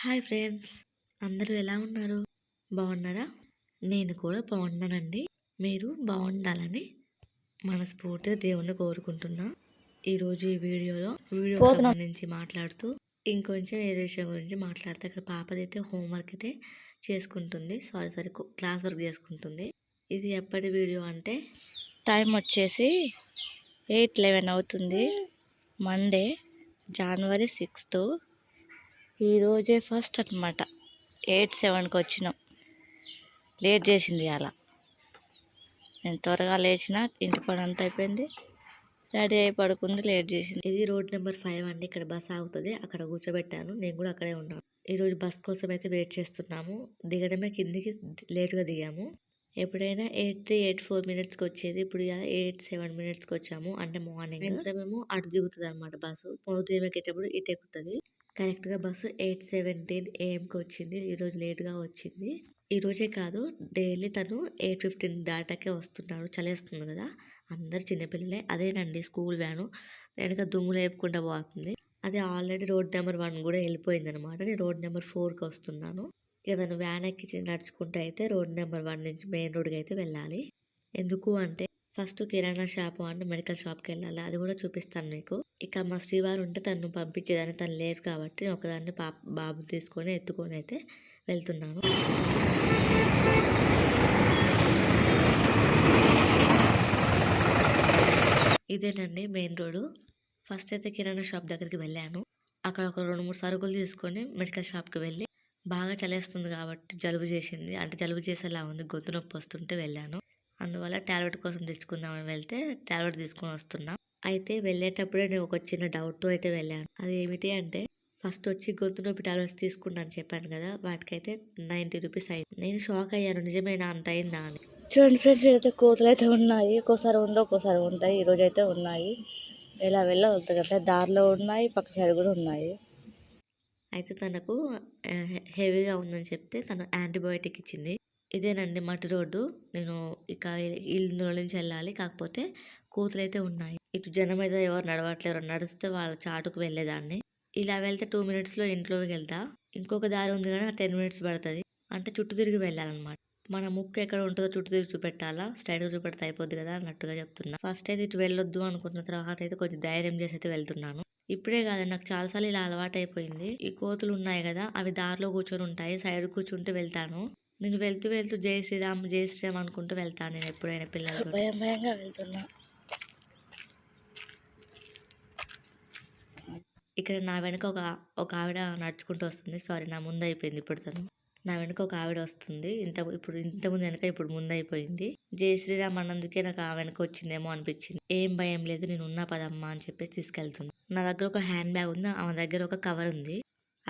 Hi friends! అందరూ ఎలా ఉన్నారు? బాగున్నారా? నేను కూడా బాగున్నానండి. మీరు బాగుండాలని మనస్ఫూర్తిగా దేవుణ్ణి కోరుకుంటున్నా. ఈరోజు ఈ వీడియోలో వీడియో సంబంధించి మాట్లాడుతూ ఇంకొంచెం ఏ విషయం గురించి మాట్లాడితే అక్కడ పాపదైతే హోంవర్క్ అయితే చేసుకుంటుంది. సారీ సారీ క్లాస్ వర్క్ చేసుకుంటుంది. ఇది ఎప్పటి వీడియో అంటే టైం వచ్చేసి ఎయిట్ లెవెన్ అవుతుంది. Monday January sixth. ఈరోజే ఫస్ట్ అనమాట ఎయిట్ సెవెన్కి వచ్చినాం. లేట్ చేసింది అలా నేను త్వరగా లేచిన ఇంటి పని అంతా అయిపోయింది. రెడీ అయి పడుకుంది లేట్ చేసింది. ఇది రోడ్ నెంబర్ ఫైవ్ అండి. ఇక్కడ బస్ ఆగుతుంది. అక్కడ కూర్చోబెట్టాను. నేను కూడా అక్కడే ఉన్నాను. ఈరోజు బస్ కోసం అయితే వెయిట్ చేస్తున్నాము. దిగడమే కిందికి లేట్గా దిగాము. ఎప్పుడైనా ఎయిట్ ఎయిట్ ఫోర్ మినిట్స్కి వచ్చేది. ఇప్పుడు ఎయిట్ సెవెన్ మినిట్స్కి వచ్చాము. అంటే మార్నింగ్ మేము అటు దిగుతుంది అనమాట బస్సు. ఉదయం ఎక్కేటప్పుడు ఇటు ఎక్కుతుంది. కరెక్ట్గా బస్సు ఎయిట్ సెవెంటీన్ ఏఎంకి వచ్చింది. ఈరోజు లేట్గా వచ్చింది. ఈరోజే కాదు డైలీ తను ఎయిట్ ఫిఫ్టీన్ దాటాకే వస్తున్నాడు. చలేస్తుంది కదా? అందరు చిన్నపిల్లలే. అదేనండి స్కూల్ వ్యాను. వెనక దుమ్ము వేపుకుంటా పోతుంది. అది ఆల్రెడీ రోడ్ నెంబర్ వన్ కూడా వెళ్ళిపోయింది అనమాట నేను రోడ్ నెంబర్ ఫోర్కి వస్తున్నాను. ఇక తను వ్యాన్ ఎక్కి నడుచుకుంటూ అయితే రోడ్ నెంబర్ వన్ నుంచి మెయిన్ రోడ్కి అయితే వెళ్ళాలి. ఎందుకు అంటే first kirana shop and medical షాప్కి వెళ్ళాలి? అది కూడా చూపిస్తాను మీకు ఇక మా శ్రీవారు ఉంటే తను పంపించేదాన్ని. తను లేరు కాబట్టి ఒకదాన్ని పాప బాబు తీసుకొని ఎత్తుకొని అయితే వెళ్తున్నాను. ఇదేనండి మెయిన్ రోడ్డు. ఫస్ట్ అయితే కిరాణా షాప్ దగ్గరికి వెళ్ళాను. అక్కడ ఒక రెండు మూడు సరుకులు తీసుకొని మెడికల్ షాప్కి వెళ్ళి బాగా చలేస్తుంది కాబట్టి జలుబు చేసింది. అంటే జలుబు చేసేలా ఉంది. గొంతు నొప్పి వస్తుంటే వెళ్ళాను. అందువల్ల టాబ్లెట్ కోసం తెచ్చుకుందామని వెళ్తే టాబ్లెట్ తీసుకొని వస్తున్నా. అయితే వెళ్ళేటప్పుడే నేను ఒక చిన్న డౌట్తో అయితే వెళ్ళాను. అది ఏమిటి అంటే ఫస్ట్ వచ్చి గొంతు నొప్పి టాబ్లెట్స్ తీసుకున్నాను చెప్పాను కదా వాటికైతే నైంటీ రూపీస్ అయింది. నేను షాక్ అయ్యాను. నిజమేనా అంత అయిందా అని. చూడండి ఫ్రెండ్స్ ఇక్కడైతే కోతులు అయితే ఉన్నాయి. ఒక్కోసారి ఉండవు ఒక్కోసారి ఉంటాయి. ఈరోజు అయితే ఉన్నాయి. ఎలా వెళ్ళవుతుంది అంటే దారిలో ఉన్నాయి పక్క సైడ్ కూడా ఉన్నాయి. అయితే తనకు హెవీగా ఉందని చెప్తే తను యాంటీబయోటిక్ ఇచ్చింది. ఇదేనండి మట్టి రోడ్డు. నేను ఇక ఇల్లు నుంచి వెళ్ళాలి. కాకపోతే కోతులు అయితే ఉన్నాయి. ఇటు జనం అయితే ఎవరు నడవట్లేరు. నడిస్తే వాళ్ళ చాటుకు వెళ్ళేదాన్ని. ఇలా వెళ్తే టూ మినిట్స్లో ఇంట్లోకి వెళ్తా. ఇంకొక దారి ఉంది కానీ టెన్ మినిట్స్ పడుతుంది. అంటే చుట్టూ తిరిగి వెళ్ళాలన్నమాట. మన ముక్కు ఎక్కడ ఉంటుందో చుట్టూ తిరిగి చూపెట్టాలా? స్ట్రైట్గా చూపెడితే అయిపోద్ది కదా అన్నట్టుగా చెప్తున్నా. ఫస్ట్ అయితే ఇటు వెళ్ళొద్దు అనుకున్న తర్వాత అయితే కొంచెం ధైర్యం చేసి అయితే వెళ్తున్నాను. ఇప్పుడే కాదు నాకు చాలాసార్లు ఇలా అలవాటు అయిపోయింది ఈ కోతులు ఉన్నాయి కదా అవి దారిలో కూర్చొని ఉంటాయి. సైడ్ కూర్చుంటూ వెళ్తాను. నేను వెళ్తూ వెళ్తూ జై శ్రీరామ్ జై శ్రీరామ్ అనుకుంటూ వెళ్తాను నేను ఎప్పుడైనా పిల్లలతో భయం భయంగా వెళ్తున్నా. ఇక్కడ నా వెనక ఒక ఒక ఆవిడ నడుచుకుంటూ వస్తుంది. సారీ నా ముందు అయిపోయింది ఇప్పుడు తను. నా వెనక ఒక ఆవిడ వస్తుంది. ఇంత ఇప్పుడు ఇంత ముందు వెనక ఇప్పుడు ముందు అయిపోయింది. జై శ్రీరామ్ అన్నందుకే నాకు ఆ వెనక వచ్చిందేమో అనిపించింది. ఏం భయం లేదు నేను ఉన్నా పదమ్మా అని చెప్పేసి తీసుకెళ్తుంది. నా దగ్గర ఒక హ్యాండ్ బ్యాగ్ ఉంది. ఆమె దగ్గర ఒక కవర్ ఉంది.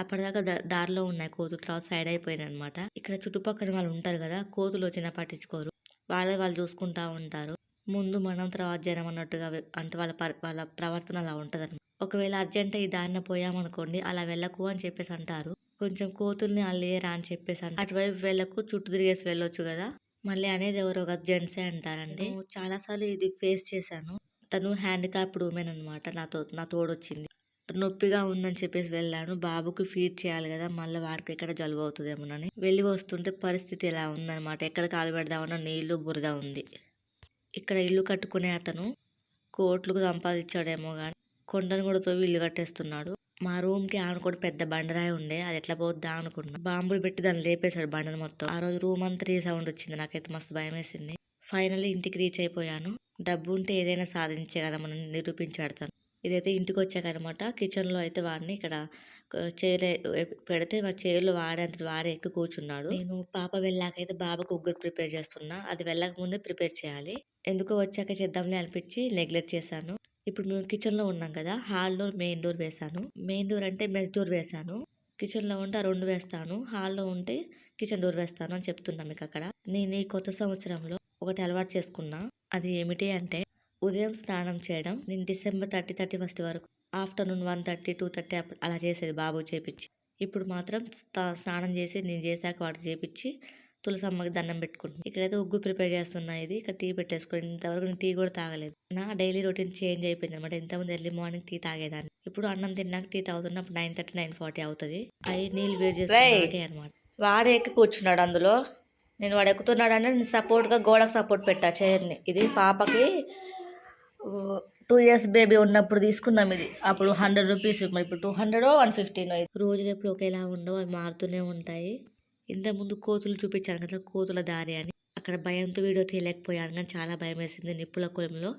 అప్పటిదాకా దారిలో ఉన్నాయి కోతులు తర్వాత సైడ్ అయిపోయినాయి అనమాట ఇక్కడ చుట్టుపక్కల వాళ్ళు ఉంటారు కదా కోతులు వచ్చినా పట్టించుకోరు. వాళ్ళే వాళ్ళు చూసుకుంటా ఉంటారు. ముందు మనం తర్వాత జనం అన్నట్టుగా అంటే వాళ్ళ వాళ్ళ ప్రవర్తన అలా ఉంటది ఒకవేళ అర్జెంట్ ఈ దారిన పోయామనుకోండి అలా వెళ్ళకు అని చెప్పేసి అంటారు. కొంచెం కోతుల్ని అల్లేరా అని చెప్పేసి అంటారు. అటువైపు వెళ్ళకు చుట్టూ తిరిగేసి వెళ్ళొచ్చు కదా. మళ్ళీ అనేది ఎవరో ఒక జెంట్సే అంటారండి. చాలాసార్లు ఇది ఫేస్ చేశాను. తను హ్యాండిక్యాప్డ్ ఉమెన్ అనమాట నాతో నా తోడొచ్చింది. నొప్పిగా ఉందని చెప్పేసి వెళ్ళాను. బాబుకి ఫీడ్ చేయాలి కదా మళ్ళీ వాడికి ఎక్కడ జలుబు అవుతుందేమోనని. వెళ్ళి వస్తుంటే పరిస్థితి ఎలా ఉందన్నమాట. ఎక్కడ కాలు పెడదామన్నా నీళ్ళు బురద ఉంది. ఇక్కడ ఇల్లు కట్టుకునే అతను కోట్లకు సంపాదించాడేమో కానీ కొండను కూడా తోవి ఇల్లు కట్టేస్తున్నాడు. మా రూమ్కి ఆనుకొని పెద్ద బండరాయి ఉండే అది ఎట్లా పోద్దా అనుకున్నా. బాంబులు పెట్టి దాన్ని లేపేశాడు బండను మొత్తం. ఆ రోజు రూమ్ అంతా రీ సౌండ్ వచ్చింది నాకైతే మస్తు భయం వేసింది. ఫైనల్లీ ఇంటికి రీచ్ అయిపోయాను. డబ్బు ఉంటే ఏదైనా సాధించగలమని నిరూపించాడు తను. ఇదైతే ఇంటికి వచ్చాక కిచెన్లో కిచెన్లో అయితే వాడిని ఇక్కడ చైర్ పెడితే వాడి చైర్లో వాడేంత వాడే ఎక్కి కూర్చున్నాడు. నేను పాప వెళ్ళాకైతే బాబాకు ఉగ్గురు ప్రిపేర్ చేస్తున్నా. అది వెళ్ళక ముందే ప్రిపేర్ చేయాలి. ఎందుకో వచ్చాక చేద్దాంలే అనిపించి నెగ్లెక్ట్ చేశాను. ఇప్పుడు మేము కిచెన్లో ఉన్నాం కదా హాల్లో మెయిన్ డోర్ వేశాను. మెయిన్ డోర్ అంటే మెస్ డోర్ వేశాను. కిచెన్లో ఉంటే ఆ రెండు వేస్తాను. హాల్లో ఉంటే కిచెన్ డోర్ వేస్తాను అని చెప్తున్నా మీకు అక్కడ నేను ఈ కొత్త సంవత్సరంలో ఒకటి అలవాటు చేసుకున్నా. అది ఏమిటి అంటే ఉదయం స్నానం చేయడం నేను డిసెంబర్ థర్టీ థర్టీ ఫస్ట్ వరకు afternoon one thirty two thirty అలా చేసేది బాబు చేపించి ఇప్పుడు మాత్రం స్నానం చేసి నేను చేశాక వాడు చేపించి తులసమ్మకి దండం పెట్టుకుంటున్నాను ఇక్కడైతే ఉగ్గు ప్రిపేర్ చేస్తున్నా ఇది. ఇక్కడ టీ పెట్టేసుకొని ఇంతవరకు నేను టీ కూడా తాగలేదు. నా డైలీ రొటీన్ చేంజ్ అయిపోయింది అనమాట ఇంతకుముందు ఎర్లీ మార్నింగ్ టీ తాగేదాన్ని. ఇప్పుడు అన్నం తిన్నాక టీ తాగుతున్నా అప్పుడు నైన్ థర్టీ నైన్ ఫార్టీ అవుతుంది. అవి నీళ్ళు వేడి చేసుకుంటే అనమాట వాడు ఎక్కి కూర్చున్నాడు అందులో. నేను వాడు ఎక్కుతున్నాడు అంటే నేను సపోర్ట్గా గోడకు సపోర్ట్ పెట్టా చైర్ని. ఇది పాపకి టూ ఇయర్స్ బేబీ ఉన్నప్పుడు తీసుకున్నాం ఇది. అప్పుడు హండ్రెడ్ రూపీస్ మరి ఇప్పుడు టూ హండ్రెడ్ వన్ ఫిఫ్టీన్ రోజులు ఎప్పుడు ఒకేలా ఉండవు అవి మారుతూనే ఉంటాయి. ఇంతకుముందు కోతులు చూపించాను కదా కోతుల దారి అని. అక్కడ భయంతో వీడియో తీయలేకపోయాను కానీ చాలా భయం వేసింది. నిప్పుల కులంలో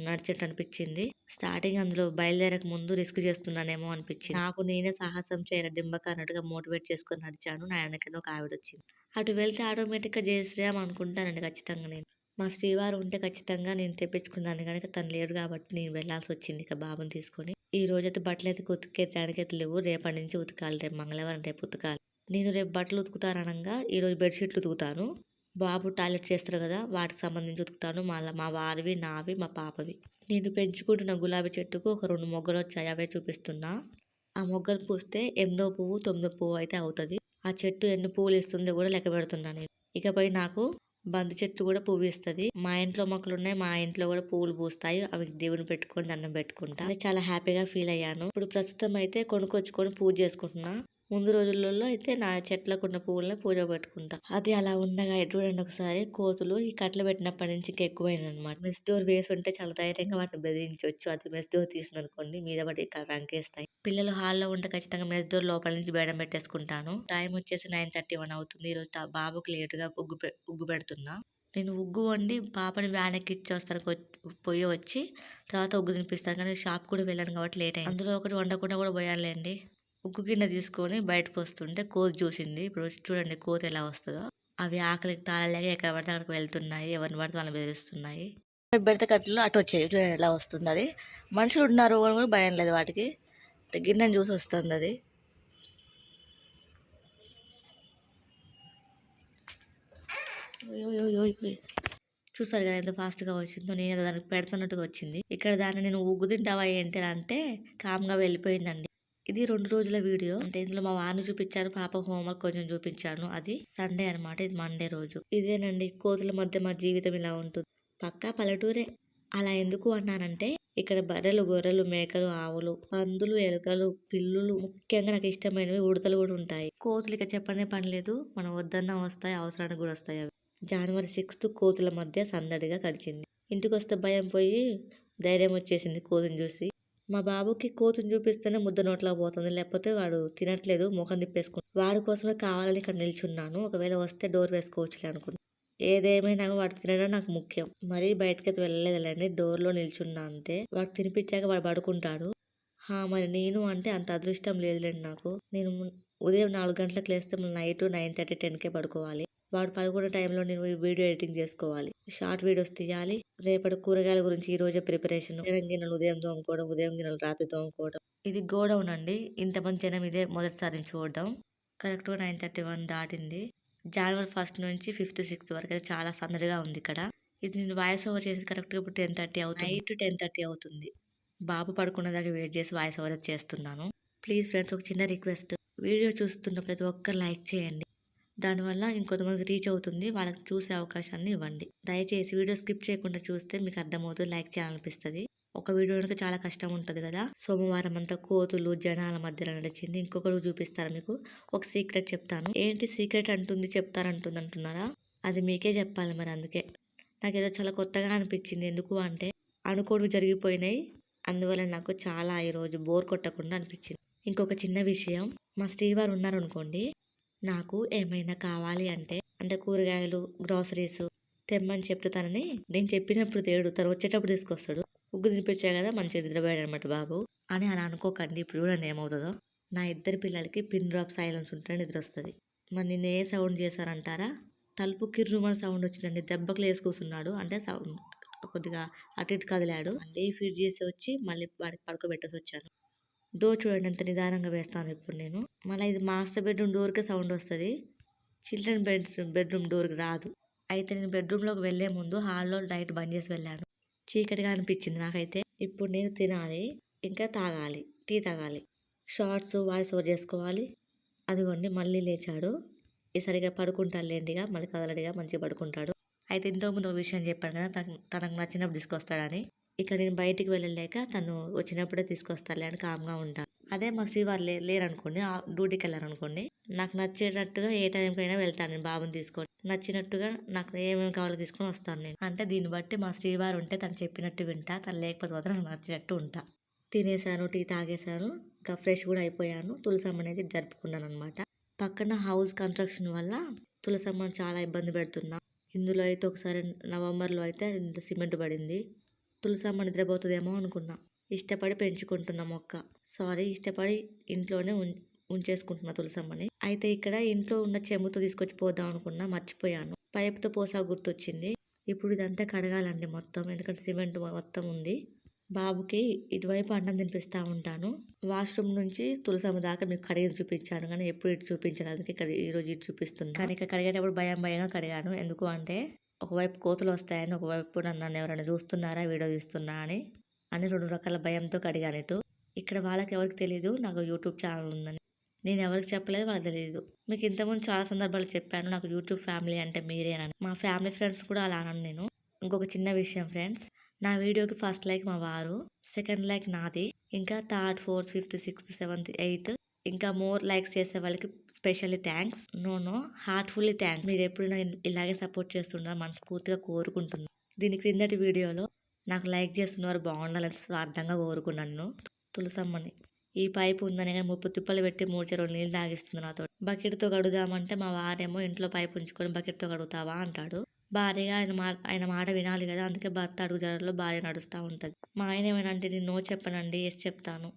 నడిచేట్టు అనిపించింది. స్టార్టింగ్ అందులో బయలుదేరక ముందు రిస్క్ చేస్తున్నానేమో అనిపించింది. నాకు నేనే సాహసం చేయర డింబక అన్నట్టుగా మోటివేట్ చేసుకొని నడిచాను. నా వెనకనే ఒక ఆవిడ వచ్చింది. అటు వెళ్తే ఆటోమేటిక్గా జయశ్రీరామ్ అనుకుంటానండి ఖచ్చితంగా నేను. మా శ్రీవారు ఉంటే ఖచ్చితంగా నేను తెప్పించుకున్నాను కనుక తను లేరు కాబట్టి నేను వెళ్ళాల్సి వచ్చింది ఇక బాబుని తీసుకొని. ఈ రోజైతే బట్టలు అయితే ఉతికేయడానికి అయితే లేవు. రేపటి నుంచి ఉతకాలి. రేపు మంగళవారం రేపు ఉతకాలి. నేను రేపు బట్టలు ఉతుకుతాననగా ఈరోజు బెడ్షీట్లు ఉతుకుతాను. బాబు టాయిలెట్ చేస్తారు కదా వాటికి సంబంధించి ఉతుకుతాను. మళ్ళీ మా వారివి నావి మా పాపవి. నేను పెంచుకుంటున్న గులాబీ చెట్టుకు ఒక రెండు మొగ్గలు వచ్చాయి. అవే చూపిస్తున్నా. ఆ మొగ్గలు పూస్తే ఎనిమిదో పువ్వు తొమ్మిదో పువ్వు అయితే అవుతుంది. ఆ చెట్టు ఎన్ని పువ్వులు ఇస్తుందో కూడా లెక్క పెడుతున్నా నేను. ఇకపై నాకు బంతి చెట్టు కూడా పువ్వు ఇస్తుంది మా ఇంట్లో మొక్కలు ఉన్నాయి మా ఇంట్లో కూడా పువ్వులు పూస్తాయి. అవి దేవుని పెట్టుకొని దండం పెట్టుకుంటా. చాలా హ్యాపీగా ఫీల్ అయ్యాను. ఇప్పుడు ప్రస్తుతం అయితే కొనుక్కొచ్చుకొని పూజ చేసుకుంటున్నా. ముందు రోజులలో అయితే నా చెట్లకు ఉన్న పువ్వులని పూజ పెట్టుకుంటా. అది అలా ఉండగా చూడండి ఒకసారి కోతులు ఈ కట్టలు పెట్టినప్పటి నుంచి ఇంకా ఎక్కువైంది అనమాట మెస్ డోర్ వేసి ఉంటే చాలా ధైర్యంగా వాటిని బెదిరించవచ్చు అది మెస్ డోర్ తీసింది అనుకోండి మీద పడి రంకేస్తాయి. పిల్లలు హాల్లో ఉంటే ఖచ్చితంగా మెస్ డోర్ లోపల నుంచి బేడం పెట్టేసుకుంటాను. టైం వచ్చేసి నైన్ థర్టీ వన్ అవుతుంది. ఈ రోజు ఆ బాబుకి లేటుగా ఉగ్గు పె- ఉగ్గు పెడుతున్నా. నేను ఉగ్గు వండి పాపని వ్యాన్ ఎక్కిచ్చి వస్తాను వచ్చి- పోయి వచ్చి తర్వాత ఉగ్గు తినిపిస్తాను. కానీ షాప్ కూడా వెళ్ళాను కాబట్టి లేట్ అయింది. అందులో ఒకటి వండకుండా కూడా పోయాలండి ఉగ్గు గిన్నె తీసుకొని బయటకు వస్తుంటే కోతి చూసింది. ఇప్పుడు చూడండి కోతి ఎలా వస్తుందో. అవి ఆకలికి తాళలేక ఎక్కడ పడితే అక్కడికి వెళ్తున్నాయి. ఎవరిని పడితే వాళ్ళని బెదిరిస్తున్నాయి. బెడత కట్టలు అటు వచ్చాయి. చూడండి ఎలా వస్తుంది అది. మనుషులు ఉన్నారు అని కూడా భయం లేదు వాటికి. గిన్నెని చూసి వస్తుంది అది. చూసారు కదా ఎంత ఫాస్ట్గా వచ్చిందో. నేను దానికి పెడుతున్నట్టుగా వచ్చింది. ఇక్కడ దాన్ని నేను ఉగ్గు తింటావా ఏంటి అంటే కామ్గా వెళ్ళిపోయిందండి. ఇది రెండు రోజుల వీడియో. అంటే ఇందులో మా వారిని చూపించాను పాప హోంవర్క్ కొంచెం చూపించాను. అది సండే అన్నమాట ఇది మండే రోజు. ఇదేనండి కోతుల మధ్య మా జీవితం ఇలా ఉంటుంది. పక్కా పల్లెటూరే. అలా ఎందుకు అన్నానంటే ఇక్కడ బర్రెలు గొర్రెలు మేకలు ఆవులు పందులు ఎలుకలు పిల్లులు ముఖ్యంగా నాకు ఇష్టమైనవి ఉడతలు కూడా ఉంటాయి. కోతులు ఇక చెప్పనే పని లేదు. మనం వద్దన్నా వస్తాయి అవసరానికి కూడా వస్తాయి అవి. జనవరి సిక్స్త్ కోతుల మధ్య సందడిగా గడిచింది. ఇంటికి వస్తే భయం పోయి ధైర్యం వచ్చేసింది కోతుని చూసి. మా బాబుకి కోతిని చూపిస్తేనే ముద్ద నోట్లో పోతుంది. లేకపోతే వాడు తినట్లేదు ముఖం తిప్పేసుకుని వాడి కోసమే కావాలని ఇక్కడ నిల్చున్నాను. ఒకవేళ వస్తే డోర్ వేసుకోవచ్చులే అనుకున్నాను ఏదేమైనా వాడు తినడం నాకు ముఖ్యం. మరీ బయటకైతే వెళ్ళలేదులేండి. డోర్లో నిల్చున్నా అంతే. వాడు తినిపించాక వాడు పడుకుంటాడు. హా మరి నేను అంటే అంత అదృష్టం లేదులేండి నాకు. నేను ఉదయం నాలుగు గంటలకు లేస్తే నైట్ నైన్ థర్టీ టెన్కే పడుకోవాలి. వాడు పడుకునే టైంలో నేను వీడియో ఎడిటింగ్ చేసుకోవాలి. షార్ట్ వీడియోస్ తీయాలి. రేపటి కూరగాయల గురించి ఈ రోజే ప్రిపరేషన్. ఉదయం గిన్నెలు ఉదయం తోముకోవడం ఉదయం గిన్నెలు రాత్రి తోముకోవడం. ఇది గోడౌన్ అండి. ఇంతమంది జనం ఇదే మొదటిసారి చూడడం. కరెక్ట్గా నైన్ థర్టీ వన్ దాటింది. జనవరి ఫస్ట్ నుంచి ఫిఫ్త్ సిక్స్త్ వరకు అయితే చాలా సందడిగా ఉంది ఇక్కడ. ఇది నేను వాయిస్ ఓవర్ చేసి కరెక్ట్గా ఇప్పుడు టెన్ థర్టీ అవుతుంది. నైట్ టెన్ థర్టీ అవుతుంది. బాబు పడుకున్న దాకా వెయిట్ చేసి వాయిస్ ఓవర్ చేస్తున్నాను. ప్లీజ్ ఫ్రెండ్స్ ఒక చిన్న రిక్వెస్ట్. వీడియో చూస్తున్న ప్రతి ఒక్కరు లైక్ చేయండి. దానివల్ల ఇంకొంతమందికి రీచ్ అవుతుంది. వాళ్ళకి చూసే అవకాశాన్ని ఇవ్వండి. దయచేసి వీడియో స్కిప్ చేయకుండా చూస్తే మీకు అర్థమవుతుంది లైక్ చేయాలనిపిస్తుంది. ఒక వీడియో కనుక చాలా కష్టం ఉంటుంది కదా. సోమవారం అంతా కోతులు జనాల మధ్యలో నడిచింది. ఇంకొకరు చూపిస్తారు మీకు? ఒక సీక్రెట్ చెప్తాను. ఏంటి సీక్రెట్ అంటుంది చెప్తారంటుంది అంటున్నారా? అది మీకే చెప్పాలి మరి అందుకే. నాకు ఏదో చాలా కొత్తగా అనిపించింది. ఎందుకు అంటే అనుకోడు జరిగిపోయినాయి. అందువల్ల నాకు చాలా ఈరోజు బోర్ కొట్టకుండా అనిపించింది. ఇంకొక చిన్న విషయం. మా శ్రీవారు ఉన్నారనుకోండి నాకు ఏమైనా కావాలి అంటే అంటే కూరగాయలు గ్రాసరీస్ తెమ్మని చెప్తే తనని నేను చెప్పినప్పుడు తేడు తను వచ్చేటప్పుడు తీసుకొస్తాడు. ఉగ్గు తినిపించా కదా మంచిగా నిద్రపోయాడు అనమాట బాబు అని అలా అనుకోకండి ఇప్పుడు కూడా ఏమవుతుందో. నా ఇద్దరు పిల్లలకి పిన్ డ్రాప్ సైలెన్స్ ఉంటే నిద్ర వస్తుంది. మరి నేను ఏ సౌండ్ చేశానంటారా తలుపు కిర్రుమని సౌండ్ వచ్చిందండి దెబ్బకు లేసి కూర్చున్నాడు. అంటే సౌండ్ కొద్దిగా అటు ఇటు కదిలాడు. మళ్ళీ ఫీడ్ చేసి వచ్చి మళ్ళీ వాడికి పడుకోబెట్టేసి వచ్చాను. డోర్ చూడండి ఎంత నిదానంగా వేస్తాను ఇప్పుడు నేను. మళ్ళీ ఇది మాస్టర్ బెడ్రూమ్ డోర్కే సౌండ్ వస్తుంది. చిల్డ్రన్ బెడ్రూమ్ బెడ్రూమ్ డోర్కి రాదు. అయితే నేను బెడ్రూమ్లోకి వెళ్ళే ముందు హాల్లో లైట్ బంద్ చేసి వెళ్ళాను. చీకటిగా అనిపించింది నాకైతే. ఇప్పుడు నేను తినాలి ఇంకా తాగాలి టీ తాగాలి. షార్ట్స్ వాయిస్ ఓవర్ చేసుకోవాలి. అదిగోండి మళ్ళీ లేచాడు. ఈసరిగా పడుకుంటాడు లేండిగా మళ్ళీ కదలడిగా మంచిగా పడుకుంటాడు. అయితే ఇంతకుముందు ఒక విషయం చెప్పాను కదా తనకు తనకు నచ్చినప్పుడు తీసుకొస్తాడని. ఇక నేను బయటికి వెళ్ళలేక తను వచ్చినప్పుడే తీసుకొస్తాలే అని కామ్గా ఉంటాను అదే మా శ్రీవారు లే లేరనుకోండి ఆ డ్యూటీకి వెళ్ళారనుకోండి నాకు నచ్చినట్టుగా ఏ టైంకైనా వెళ్తాను నేను బాబుని తీసుకొని. నచ్చినట్టుగా నాకు ఏమేమి కావాలో తీసుకొని వస్తాను నేను. అంటే దీన్ని బట్టి మా శ్రీవారు ఉంటే తను చెప్పినట్టు వింటా తను లేకపోతే మాత్రం నాకు నచ్చినట్టు ఉంటా. తినేసాను టీ తాగేసాను ఇంకా ఫ్రెష్ కూడా అయిపోయాను. తులసమ్మ అనేది జరుపుకున్నాను అనమాట పక్కన హౌస్ కన్స్ట్రక్షన్ వల్ల తులసమ్మను చాలా ఇబ్బంది పెడుతున్నా. ఇందులో అయితే ఒకసారి నవంబర్లో అయితే ఇంత సిమెంట్ పడింది. తులసమ్మ నిద్రపోతుందేమో అనుకున్నా. ఇష్టపడి పెంచుకుంటున్న మొక్క. సారీ ఇష్టపడి ఇంట్లోనే ఉం ఉంచేసుకుంటున్నా తులసమ్మని. అయితే ఇక్కడ ఇంట్లో ఉన్న చెంబుతో తీసుకొచ్చి పోదాం అనుకున్నా మర్చిపోయాను. పైపుతో పోసా గుర్తొచ్చింది. ఇప్పుడు ఇదంతా కడగాలండి మొత్తం ఎందుకంటే సిమెంట్ మొత్తం ఉంది. బాబుకి ఇటువైపు అన్నం తినిపిస్తూ ఉంటాను. వాష్రూమ్ నుంచి తులసమ్మ దాకా మీకు కడిగి చూపించాను కానీ ఎప్పుడు ఇటు చూపించాను. అందుకే ఇక్కడ ఈరోజు ఇటు చూపిస్తుంది కానీ ఇక్కడ కడిగేటప్పుడు భయం భయంగా కడిగాను. ఎందుకు అంటే ఒకవైపు కోతులు వస్తాయని ఒకవైపు నన్ను ఎవరైనా చూస్తున్నారా వీడియో తీస్తున్నా అని అని రెండు రకాల భయంతో కడిగాను ఇటు ఇక్కడ వాళ్ళకి ఎవరికి తెలియదు నాకు యూట్యూబ్ ఛానల్ ఉందని. నేను ఎవరికి చెప్పలేదు వాళ్ళకి తెలియదు మీకు ఇంతకుముందు చాలా సందర్భాలు చెప్పాను నాకు యూట్యూబ్ ఫ్యామిలీ అంటే మీరేనని. మా ఫ్యామిలీ ఫ్రెండ్స్ కూడా అలా అనను నేను. ఇంకొక చిన్న విషయం ఫ్రెండ్స్ నా వీడియోకి ఫస్ట్ లైక్ మా వారు సెకండ్ లైక్ నాది. ఇంకా third fourth fifth sixth seventh eighth ఇంకా మోర్ లైక్స్ చేసే వాళ్ళకి specially thanks. No no heartfully thanks. మీరు ఎప్పుడైనా ఇలాగే సపోర్ట్ చేస్తున్నారు మనస్ఫూర్తిగా కోరుకుంటున్నాను దీని క్రిందటి వీడియోలో నాకు లైక్ చేస్తున్నవారు బాగుండాలని స్వార్థంగా కోరుకున్నాను. తులసమ్మని. ఈ పైపు ఉందని కానీ ముప్పు తిప్పలు పెట్టి మూడు చెరువులు నీళ్ళు తాగిస్తుంది నాతో బకెట్తో కడుగుదామంటే మా వారేమో ఇంట్లో పైపు ఉంచుకొని బకెట్తో కడుగుతావా అంటాడు. భార్యగా ఆయన మా ఆయన మాట వినాలి కదా అందుకే భర్త అడుగుజాడలో భార్య నడుస్తూ ఉంటుంది. మా ఆయన ఏమైనా నేను నో చెప్పనండి ఎస్ చెప్తాను.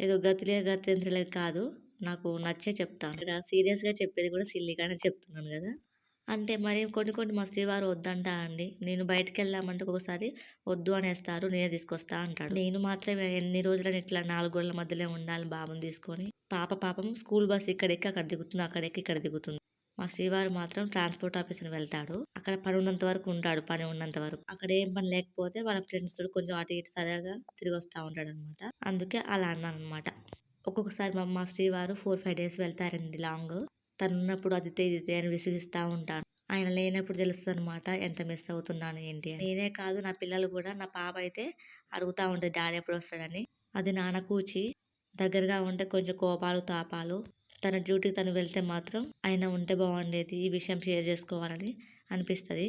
ఏదో గతిలే గత్యంత్రలే కాదు. నాకు నచ్చే చెప్తాను. ఇక్కడ సీరియస్గా చెప్పేది కూడా సిల్లీగానే చెప్తున్నాను కదా. అంటే మరి కొన్ని కొన్ని మా శ్రీవారు వద్దంటా అండి. నేను బయటకు వెళ్దామంటే ఒకసారి వద్దు అనేస్తారు నేనే తీసుకొస్తా అంటాడు. నేను మాత్రం ఎన్ని రోజులని ఇట్లా నాలుగు గోడల మధ్యలో ఉండాలి బాబుని తీసుకొని. పాప పాపం స్కూల్ బస్ ఇక్కడ ఎక్కి అక్కడ దిగుతుంది అక్కడ ఎక్కి ఇక్కడ దిగుతుంది. మా శ్రీవారు మాత్రం ట్రాన్స్పోర్ట్ ఆఫీస్ని వెళ్తాడు. అక్కడ పని ఉన్నంత వరకు ఉంటాడు పని ఉన్నంత వరకు. అక్కడ ఏం పని లేకపోతే వాళ్ళ ఫ్రెండ్స్ కొంచెం అటు ఇటు సరదాగా తిరిగి వస్తూ ఉంటాడు అనమాట అందుకే అలా అన్నాను అనమాట ఒక్కొక్కసారి మా మా శ్రీవారు ఫోర్ ఫైవ్ డేస్ వెళ్తారండి లాంగ్. తను ఉన్నప్పుడు ఇదితే ఇది అని విసిగిస్తూ ఉంటాను ఆయన లేనప్పుడు తెలుస్తుంది అనమాట ఎంత మిస్ అవుతున్నాను ఏంటి అని. నేనే కాదు నా పిల్లలు కూడా నా పాప అయితే అడుగుతూ ఉంటుంది డాడీ ఎప్పుడు వస్తాడని? అది నాన్న కూచి దగ్గరగా ఉంటే కొంచెం కోపాలు తాపాలు తన డ్యూటీకి తను వెళ్తే మాత్రం ఆయన ఉంటే బాగుండేది ఈ విషయం షేర్ చేసుకోవాలని అనిపిస్తుంది.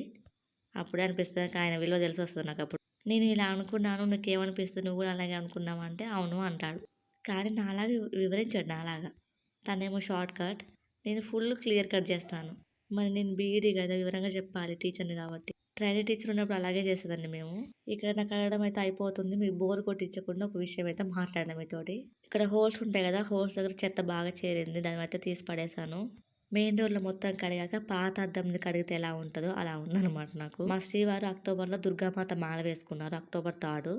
అప్పుడే అనిపిస్తుంది ఆయన విలువ తెలిసి వస్తుంది నాకు అప్పుడు. నేను ఇలా అనుకున్నాను నీకేమనిపిస్తుంది? నువ్వు కూడా అలాగే అనుకున్నావు అంటే అవును అంటాడు. కానీ నాలాగా వివరించాడు నాలాగా. తనేమో షార్ట్ కట్. నేను ఫుల్ క్లియర్ కట్ చేస్తాను. మరి నేను బీఈడీ కదా వివరంగా చెప్పాలి టీచర్ని కాబట్టి. ట్రైనింగ్ టీచర్ ఉన్నప్పుడు అలాగే చేసేదండి మేము. ఇక్కడ నాకు అడగడం అయితే అయిపోతుంది. మీరు బోర్ కొట్టించకుండా ఒక విషయం అయితే మాట్లాడడం మీతోటి. ఇక్కడ హోల్స్ ఉంటాయి కదా హోల్స్ దగ్గర చెత్త బాగా చేరింది. దాని అయితే తీసి పడేసాను మెయిన్ డోర్లో మొత్తం కడిగాక పాత అద్దంని కడిగితే ఎలా ఉంటుందో అలా ఉందన్నమాట నాకు. మా శ్రీవారు అక్టోబర్లో దుర్గామాత మాల వేసుకున్నారు అక్టోబర్ థర్డ్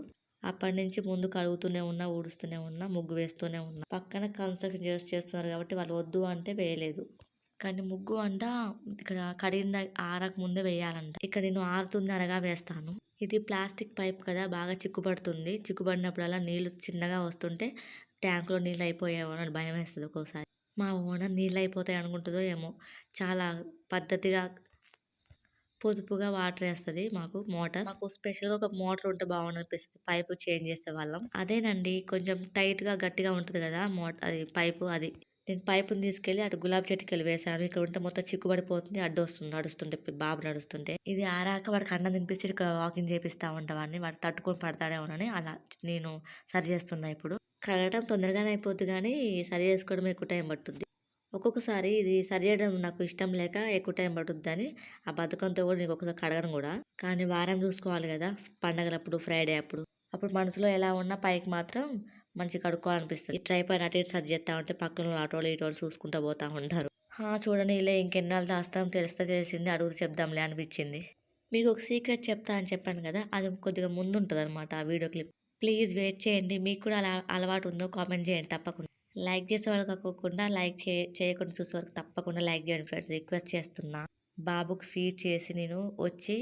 అప్పటి నుంచి ముందు కడుగుతూనే ఉన్నా ఊడుస్తూనే ఉన్నా ముగ్గు వేస్తూనే ఉన్నా. పక్కన కన్స్ట్రక్షన్ చేసి చేస్తున్నారు కాబట్టి వాళ్ళు వద్దు అంటే వేయలేదు. కానీ ముగ్గు అంట ఇక్కడ కడిగిన ఆరక ముందే వేయాలంట. ఇక్కడ నేను ఆరుతుంది అనగా వేస్తాను. ఇది ప్లాస్టిక్ పైప్ కదా బాగా చిక్కుపడుతుంది చిక్కుపడినప్పుడల్లా నీళ్ళు చిన్నగా వస్తుంటే ట్యాంకులో నీళ్ళు అయిపోయామో అని భయం వేస్తుంది ఒక్కోసారి. మా ఓనర్ నీళ్ళు అయిపోతాయి అనుకుంటుందో ఏమో. చాలా పద్ధతిగా పొదుపుగా వాటర్ వేస్తుంది మాకు మోటార్. మాకు స్పెషల్గా ఒక మోటార్ ఉంటే బాగుండు పైపు చేంజ్ చేసే వాళ్ళం. అదేనండి కొంచెం టైట్గా గట్టిగా ఉంటుంది కదా మోటార్ అది పైపు అది. నేను పైపుని తీసుకెళ్ళి అటు గులాబీ చెట్టుకెళ్ళి వేశాను. వేసాను ఇక్కడ ఉంటే మొత్తం చిక్కుబడిపోతుంది. అడ్డు వస్తుంది నడుస్తుంటే బాబు నడుస్తుంటే. ఇది ఆరాక వాడికి అన్నం తినిపిస్తే ఇక్కడ వాకింగ్ చేపిస్తా ఉంటావాడిని వాడు తట్టుకొని పడతాడేమోనని అలా నేను సరి చేస్తున్నా ఇప్పుడు. కడగడం తొందరగానే అయిపోద్ది కానీ సరి చేసుకోవడం ఎక్కువ టైం పట్టుద్ది. ఒక్కొక్కసారి ఇది సరి చేయడం నాకు ఇష్టం లేక ఎక్కువ టైం పట్టుద్దని ఆ బతుకంతో కూడా నీకు ఒకసారి కడగను కూడా. కానీ వారం చూసుకోవాలి కదా పండగలప్పుడు ఫ్రైడే అప్పుడు. అప్పుడు మనసులో ఎలా ఉన్నా పైకి మాత్రం మంచి కడుక్కోవాలనిపిస్తుంది. ఈ ట్రై పైన అటు ఇటు సరి చేస్తా ఉంటే పక్కన ఆటోలు ఇటోలు చూసుకుంటూ పోతా ఉంటారు. "హా, చూడండి ఇలా ఇంకెన్నాళ్ళు దాస్తాం తెలిస్తే తెలిసింది అడుగు చెప్దాంలే అనిపించింది. మీకు ఒక సీక్రెట్ చెప్తా అని చెప్పాను కదా అది కొద్దిగా ముందు ఉంటుంది అనమాట ఆ వీడియో క్లిప్. ప్లీజ్ వెయిట్ చేయండి మీకు కూడా అలా అలవాటు ఉందో కామెంట్ చేయండి తప్పకుండా. లైక్ చేసే వాళ్ళు కాకుండా లైక్ చే చేయకుండా చూసే వరకు తప్పకుండా లైక్ చేయండి ఫ్రెండ్స్ రిక్వెస్ట్ చేస్తున్నా. బాబుకి ఫీడ్ చేసి నేను వచ్చి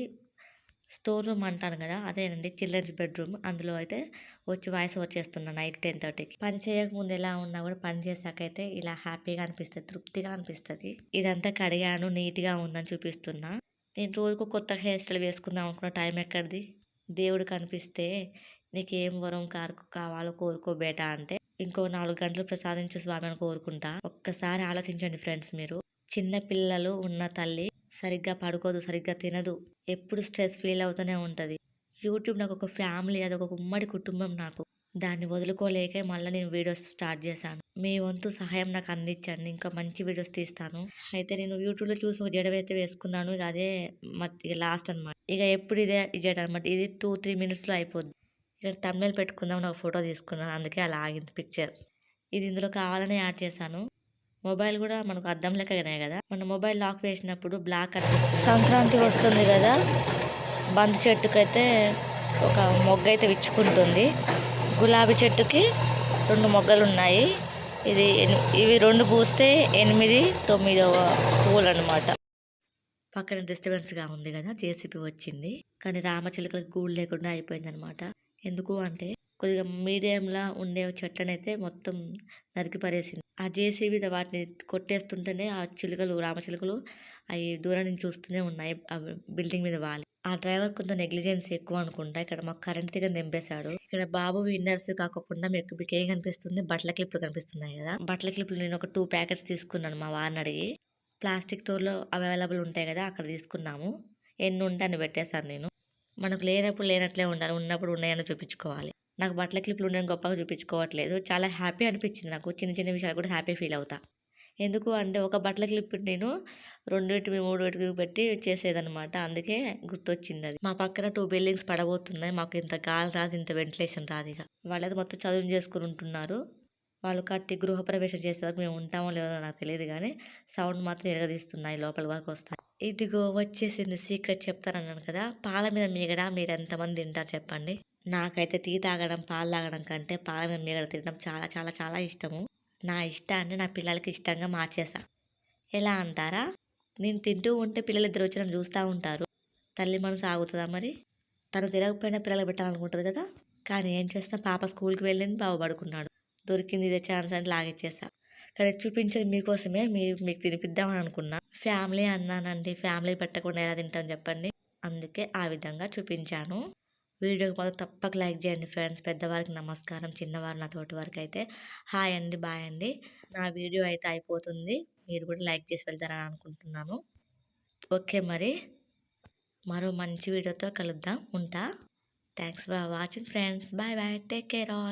స్టోర్ రూమ్ అంటాను కదా అదేనండి చిల్డ్రన్స్ బెడ్రూమ్ అందులో అయితే వచ్చి వాయిస్ వచ్చేస్తున్నా నైట్ టెన్ థర్టీకి. పని చేయకముందు ఎలా ఉన్నా కూడా పని చేశాకైతే ఇలా హ్యాపీగా అనిపిస్తుంది తృప్తిగా అనిపిస్తుంది. ఇదంతా కడిగాను నీట్గా ఉందని చూపిస్తున్నా. నేను రోజుకు కొత్త హెయిర్ స్టైల్ వేసుకుందాం అనుకున్న టైం ఎక్కడిది? దేవుడు కనిపిస్తే నీకేం వరం కారుకు కావాలో కోరుకో బేటా అంటే ఇంకో నాలుగు గంటలు ప్రసాదించు స్వామి అని కోరుకుంటా. ఒక్కసారి ఆలోచించండి ఫ్రెండ్స్ మీరు. చిన్న పిల్లలు ఉన్న తల్లి సరిగ్గా పడుకోదు సరిగ్గా తినదు. ఎప్పుడు స్ట్రెస్ ఫీల్ అవుతూనే ఉంటుంది. యూట్యూబ్ నాకు ఒక ఫ్యామిలీ అది ఒక ఉమ్మడి కుటుంబం నాకు. దాన్ని వదులుకోలేకే మళ్ళీ నేను వీడియోస్ స్టార్ట్ చేశాను. మీ వంతు సహాయం నాకు అందించండి. ఇంకా మంచి వీడియోస్ తీస్తాను. అయితే నేను యూట్యూబ్లో చూసి ఒక జడవైతే వేసుకున్నాను. ఇక అదే మత్- ఇక లాస్ట్ అన్నమాట. ఇక ఎప్పుడు ఇదే జడ అనమాట ఇది టూ త్రీ మినిట్స్లో అయిపోద్ది. ఇక్కడ తమిళ పెట్టుకుందాం నాకు ఫోటో తీసుకున్నాను. అందుకే అలా ఆగింది పిక్చర్. ఇది ఇందులో కావాలని యాడ్ చేశాను. మొబైల్ కూడా మనకు అద్దం లెక్కనే కదా. మన మొబైల్ లాక్ వేసినప్పుడు బ్లాక్ సంక్రాంతి వస్తుంది కదా. బంతి చెట్టుకైతే ఒక మొగ్గ అయితే విచ్చుకుంటుంది. గులాబీ చెట్టుకి రెండు మొగ్గలు ఉన్నాయి ఇది ఇవి రెండు పూస్తే ఎనిమిది తొమ్మిదవ పూలు అనమాట పక్కన డిస్టర్బెన్స్గా ఉంది కదా. జేసీబీ వచ్చింది. కానీ రామచిలుకలకు గూడు లేకుండా అయిపోయింది అనమాట ఎందుకు అంటే కొద్దిగా మీడియంలా ఉండే చెట్లనైతే మొత్తం నరికి పడేసింది ఆ జేసీబీ వాటిని కొట్టేస్తుంటేనే ఆ చిలుకలు రామచిలుకలు అవి దూరం నుంచి చూస్తూనే ఉన్నాయి. ఆ బిల్డింగ్ మీద వాలి. ఆ డ్రైవర్ కొంత నెగ్లిజెన్స్ ఎక్కువ అనుకుంటా. ఇక్కడ మాకు కరెంట్ దగ్గర నింపేశాడు. ఇక్కడ బాబు విన్నర్స్ కాకుండా మీకు మీకు ఏం కనిపిస్తుంది? బట్టల క్లిప్లు కనిపిస్తున్నాయి కదా. బట్టల క్లిప్లు నేను ఒక టూ ప్యాకెట్స్ తీసుకున్నాను మా వారిని అడిగి. ప్లాస్టిక్ స్టోర్లో అవైలబుల్ ఉంటాయి కదా అక్కడ తీసుకున్నాము. ఎన్ని ఉంటే అన్ని పెట్టేశాను నేను. మనకు లేనప్పుడు లేనట్లే ఉండాలి ఉన్నప్పుడు ఉన్నాయని చూపించుకోవాలి. నాకు బట్టల క్లిప్లు ఉండడం గొప్పగా చూపించుకోవట్లేదు. చాలా హ్యాపీ అనిపించింది నాకు. చిన్న చిన్న విషయాలు కూడా హ్యాపీ ఫీల్ అవుతా. ఎందుకు అంటే ఒక బట్టల క్లిప్ నేను రెండుటివి మూడుటివి పెట్టి చేసేదనమాట అందుకే గుర్తొచ్చింది అది. మా పక్కన టూ బిల్డింగ్స్ పడబోతున్నాయి. మాకు ఇంత గాలి రాదు ఇంత వెంటిలేషన్ రాదు ఇక. వాళ్ళది మొత్తం చదువు చేసుకుని ఉంటున్నారు. వాళ్ళు కట్టి గృహప్రవేశం చేసే వరకు మేము ఉంటామో లేదో నాకు తెలియదు కానీ సౌండ్ మాత్రం ఎరగదీస్తున్నాయి లోపల వరకు వస్తాయి. ఇదిగో వచ్చేసింది సీక్రెట్ చెప్తానన్నాను కదా. పాల మీద మీగడ మీరు ఎంతమంది తింటారు చెప్పండి? నాకైతే టీ తాగడం పాలు తాగడం కంటే పాల మీద మీగడ తినడం చాలా చాలా చాలా ఇష్టము. నా ఇష్టాన్ని నా పిల్లలకి ఇష్టంగా మార్చేసా ఎలా అంటారా? నేను తింటూ ఉంటే పిల్లలు ఇద్దరు వచ్చి నన్ను చూస్తూ ఉంటారు. తల్లి మనసు ఆగుతుందా మరి? తను తిరగకపోయినా పిల్లలు పెట్టాలనుకుంటుంది కదా. కానీ ఏం చేస్తా? పాప స్కూల్కి వెళ్ళింది బాబు పడుకున్నాడు. దొరికింది ఇదే ఛాన్స్ అని లాగిచ్చేసా కానీ చూపించేది మీకోసమే మీ మీకు తినిపిద్దామని అనుకున్నా. ఫ్యామిలీ అన్నానండి ఫ్యామిలీ పెట్టకుండా ఎలా తింటాం చెప్పండి. అందుకే ఆ విధంగా చూపించాను. వీడియోకి మాత్రం తప్పక లైక్ చేయండి ఫ్రెండ్స్. పెద్దవారికి నమస్కారం చిన్నవారు నా తోటి వరకు అయితే హాయ్ అండి బాయ్ అండి. నా వీడియో అయితే అయిపోతుంది. మీరు కూడా లైక్ చేసి వెళ్తారని అనుకుంటున్నాను. ఓకే మరి. మరో మంచి వీడియోతో కలుద్దాం. ఉంటా? Thanks for watching friends. Bye bye. Take care all.